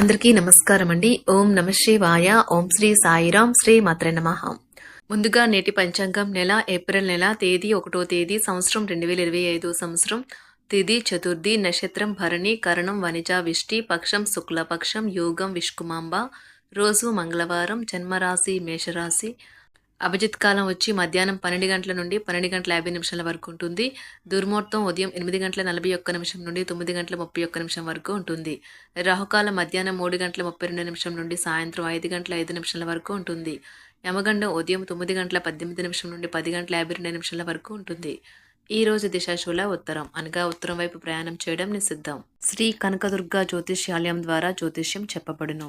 అందరికీ నమస్కారం అండి. ఓం నమ శివాయ. ఓం శ్రీ సాయిరాం. శ్రీ మాత్ర నమ. ముందుగా నేటి పంచాంగం నెల ఏప్రిల్ నెల తేదీ ఒకటో తేదీ సంవత్సరం రెండు వేల ఇరవై ఐదు సంవత్సరం. తిథి చతుర్థి నక్షత్రం భరణి కరణం వనిజ విష్టి పక్షం శుక్లపక్షం యోగం విష్కుమాంబ. రోజు మంగళవారం జన్మరాశి మేషరాశి. అభిజిత్ కాలం వచ్చి మధ్యాహ్నం పన్నెండు గంటల నుండి పన్నెండు గంటల యాభై నిమిషాల వరకు ఉంటుంది. దుర్ముహూర్తం ఉదయం ఎనిమిది గంటల నలభై ఒక్క నిమిషం నుండి తొమ్మిది గంటల ముప్పై ఒక్క నిమిషం వరకు ఉంటుంది. రాహుకాలం మధ్యాహ్నం మూడు గంటల ముప్పై రెండు నిమిషం నుండి సాయంత్రం ఐదు గంటల ఐదు నిమిషాల వరకు ఉంటుంది. యమగండం ఉదయం తొమ్మిది గంటల పద్దెనిమిది నిమిషం నుండి పది గంటల యాభై రెండు నిమిషాల వరకు ఉంటుంది. ఈ రోజు దిశాశూల ఉత్తరం. అనగా ఉత్తరం వైపు ప్రయాణం చేయడం నిషిద్ధం. శ్రీ కనకదుర్గ జ్యోతిష్యాలయం ద్వారా జ్యోతిష్యం చెప్పబడును.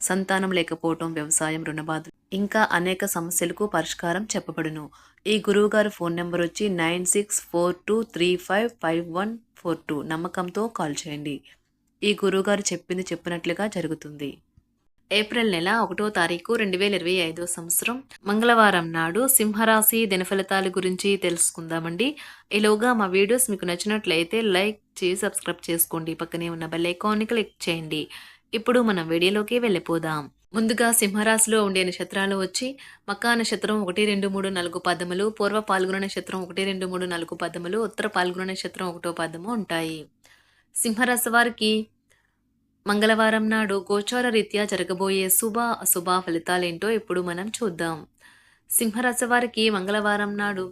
సంతానం లేకపోవటం వ్యవసాయం రుణబాధ ఇంకా అనేక సమస్యలకు పరిష్కారం చెప్పబడును. ఈ గురువుగారి ఫోన్ నెంబర్ వచ్చి nine six four two three five five one four two నమ్మకంతో కాల్ చేయండి. ఈ గురువుగారు చెప్పింది చెప్పినట్లుగా జరుగుతుంది. ఏప్రిల్ నెల ఒకటో తారీఖు రెండు వేల ఇరవై ఐదో సంవత్సరం మంగళవారం నాడు సింహరాశి దినఫలితాల గురించి తెలుసుకుందామండి. ఈలోగా మా వీడియోస్ మీకు నచ్చినట్లయితే లైక్ చేసి సబ్స్క్రైబ్ చేసుకోండి. పక్కనే ఉన్న బెల్ ఐకాన్ని క్లిక్ చేయండి. ఇప్పుడు మనం వీడియోలోకి వెళ్ళిపోదాం. ముందుగా సింహరాశిలో ఉండే నక్షత్రాలు వచ్చి మకా నక్షత్రం ఒకటి రెండు మూడు నాలుగు పదములు పూర్వ పాల్గొన నక్షత్రం ఒకటి రెండు మూడు నాలుగు పదములు ఉత్తర పాల్గొన నక్షత్రం ఒకటో పదము ఉంటాయి. సింహరాశి వారికి మంగళవారం నాడు గోచార రీత్యా జరగబోయే శుభ అశుభ ఫలితాలేంటో ఇప్పుడు మనం చూద్దాం. సింహరాశి వారికి మంగళవారం నాడు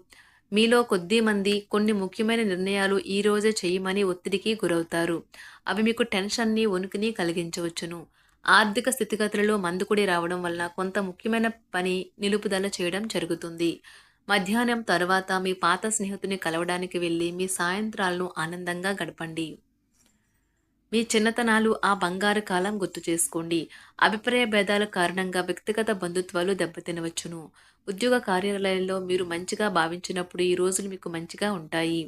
మీలో కొద్ది మంది కొన్ని ముఖ్యమైన నిర్ణయాలు ఈ రోజే చేయమని ఒత్తిడికి గురవుతారు. అవి మీకు టెన్షన్ని ఉనికిని కలిగించవచ్చును. ఆర్థిక స్థితిగతులలో మందుకుడి రావడం వల్ల కొంత ముఖ్యమైన పని నిలుపుదల చేయడం జరుగుతుంది. మధ్యాహ్నం తర్వాత మీ పాత స్నేహితుని కలవడానికి వెళ్ళి మీ సాయంత్రాలను ఆనందంగా గడపండి. మీ చిన్నతనాలు ఆ బంగారు కాలం గుర్తు చేసుకోండి. అభిప్రాయ భేదాల కారణంగా వ్యక్తిగత బంధుత్వాలు దెబ్బతినవచ్చును. ఉద్యోగ కార్యాలయాల్లో మీరు మంచిగా భావించినప్పుడు ఈ రోజులు మీకు మంచిగా ఉంటాయి.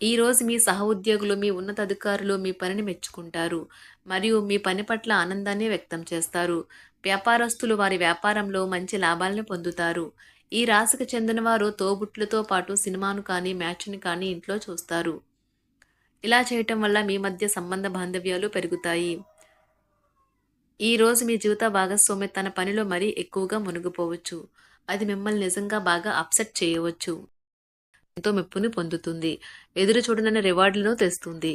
ఈ రోజు మీ సహ ఉద్యోగులు మీ ఉన్నతాధికారులు మీ పనిని మెచ్చుకుంటారు. మరియు మీ పని పట్ల ఆనందాన్ని వ్యక్తం చేస్తారు. వ్యాపారస్తులు వారి వ్యాపారంలో మంచి లాభాలను పొందుతారు. ఈ రాశికి చెందిన వారు తోబుట్లతో పాటు సినిమాను కానీ మ్యాచ్ని కానీ ఇంట్లో చూస్తారు. ఇలా చేయటం వల్ల మీ మధ్య సంబంధ బాంధవ్యాలు పెరుగుతాయి. ఈ రోజు మీ జీవిత భాగస్వామి తన పనిలో మరీ ఎక్కువగా మునిగిపోవచ్చు. అది మిమ్మల్ని నిజంగా బాగా అప్సెట్ చేయవచ్చు. ఎంతో మెప్పుని పొందుతుంది. ఎదురు చూడనన్న రివార్డులను తెస్తుంది.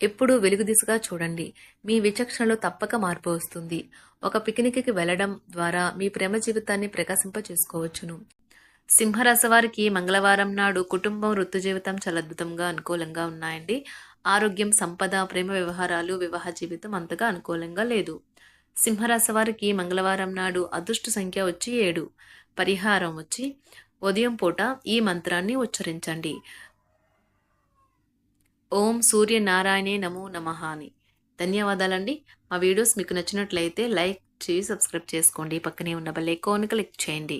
ఎప్పుడూ వెలుగు దిశగా చూడండి. మీ విచక్షణలో తప్పక మార్పు వస్తుంది. ఒక పిక్నిక్కి వెళ్ళడం ద్వారా మీ ప్రేమ జీవితాన్ని ప్రకాశింప చేసుకోవచ్చును సింహరాశివారికి మంగళవారం నాడు కుటుంబం వృత్తి జీవితం చాలా అద్భుతంగా అనుకూలంగా ఉన్నాయండి. ఆరోగ్యం సంపద ప్రేమ వ్యవహారాలు వివాహ జీవితం అంతగా అనుకూలంగా లేదు. సింహరాశివారికి మంగళవారం నాడు అదృష్ట సంఖ్య వచ్చి ఏడు. పరిహారం వచ్చి ఉదయం పూట ఈ మంత్రాన్ని ఉచ్చరించండి. ఓం సూర్యనారాయణే నమో నమః అని. ధన్యవాదాలండి. మా వీడియోస్ మీకు నచ్చినట్లయితే లైక్ చేసి సబ్స్క్రైబ్ చేసుకోండి. పక్కనే ఉన్న బెల్ ఐకాన్ క్లిక్ చేయండి.